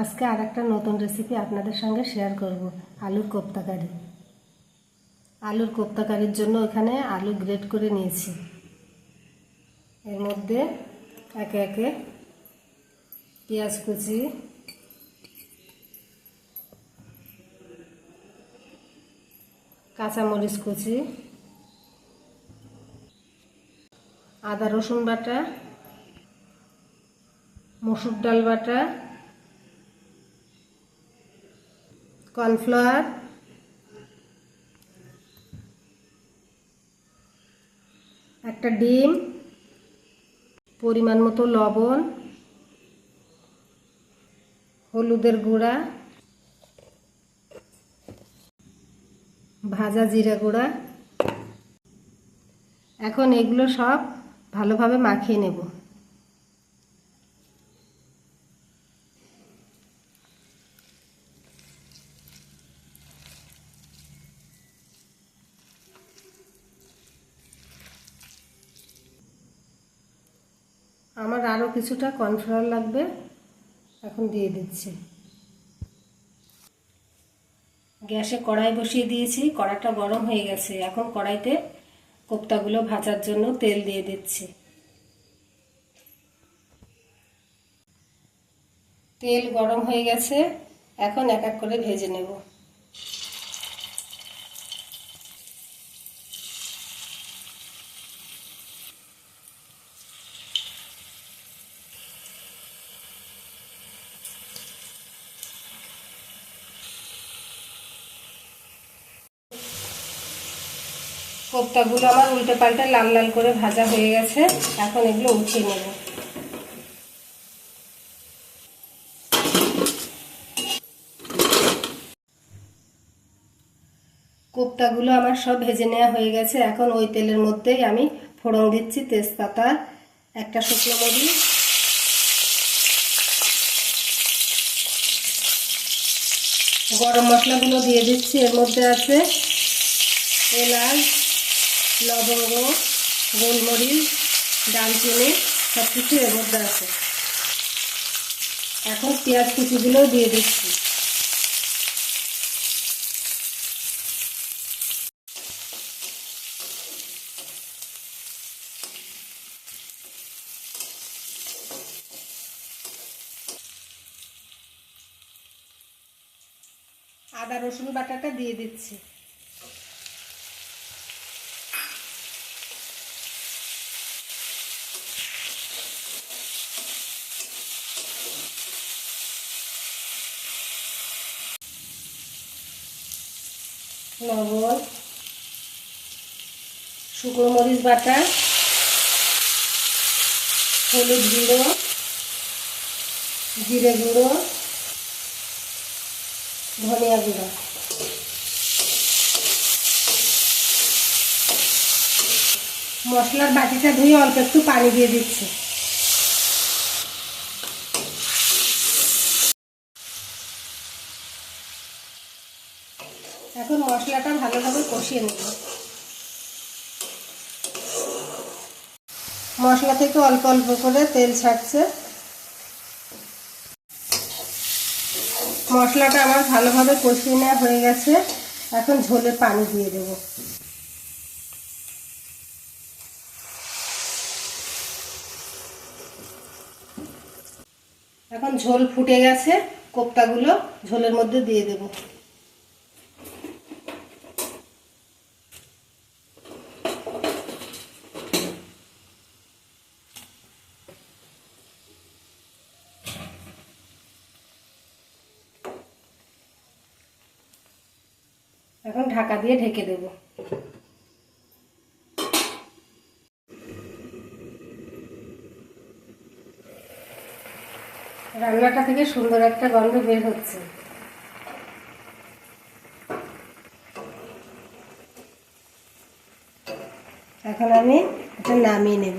আজকে আর একটা নতুন রেসিপি আপনাদের সঙ্গে শেয়ার করব, আলুর কোপ্তাকারি আলুর কোপ্তাকারির জন্য এখানে আলু গ্রেট করে নিয়েছি। এর মধ্যে একে একে পেঁয়াজ কুচি, কাঁচামরিচ কুচি, আদা রসুন বাটা, মসুর ডাল বাটা কর্নফ্লাওয়ার। একটা ডিম, পরিমাণ মতো লবণ, হলুদের গুঁড়া, ভাজা জিরা গুঁড়া। এখন এগুলো সব ভালোভাবে মাখিয়ে নেব। আমার আরও কিছুটা কর্নফ্লাওয়ার লাগবে। এখন দিয়ে দিচ্ছি। গ্যাসে কড়াই বসিয়ে দিয়েছি কড়াটা গরম হয়ে গেছে। এখন কড়াইতে কোপ্তাগুলো ভাজার জন্য তেল দিয়ে দিচ্ছি। তেল গরম হয়ে গেছে, এখন এক এক করে ভেজে নেব। কোপ্তাগুলো আমার উল্টে পাল্টে লাল লাল করে ভাজা হয়ে গেছে। এখন এগুলো উঠিয়ে নেব। কোপ্তাগুলো আমার সব ভেজে নেওয়া হয়ে গেছে। এখন ওই তেলের মধ্যেই আমি ফোড়ন দিচ্ছি তেজপাতা, একটা শুকনো মরিচ। গরম মশলাগুলো দিয়ে দিচ্ছি, এর মধ্যে আছে এলাচ লবঙ্গ, গোলমরিচ ডালচিনি সব কিছু এর মধ্যে আছে। এখন পেঁয়াজ কুচিগুলোও দিয়ে দিচ্ছি। আদা, রসুন বাটাটা দিয়ে দিচ্ছি। লবণ, শুকনো মরিচ বাটা, হলুদ গুঁড়ো, জিরে গুঁড়ো, ধনিয়া গুঁড়ো। মশলার বাটিটা ধুয়ে অল্প একটু পানি দিয়ে দিচ্ছি। এখন মশলাটা ভালোভাবে কষিয়ে নেব। মশলা থেকে অল্প অল্প করে তেল ছাড়ছে। মশলাটা আমার ভালোভাবে কষিয়ে নেওয়া হয়ে গেছে। এখন ঝোলে পানি দিয়ে দেব। এখন ঝোল ফুটে গেছে। কোপ্তাগুলো ঝোলের মধ্যে দিয়ে দেবো। এখন ঢাকা দিয়ে ঢেকে দেব। রান্নাটা থেকে সুন্দর একটা গন্ধ বের হচ্ছে। এখন আমি এটা নামিয়ে নেব।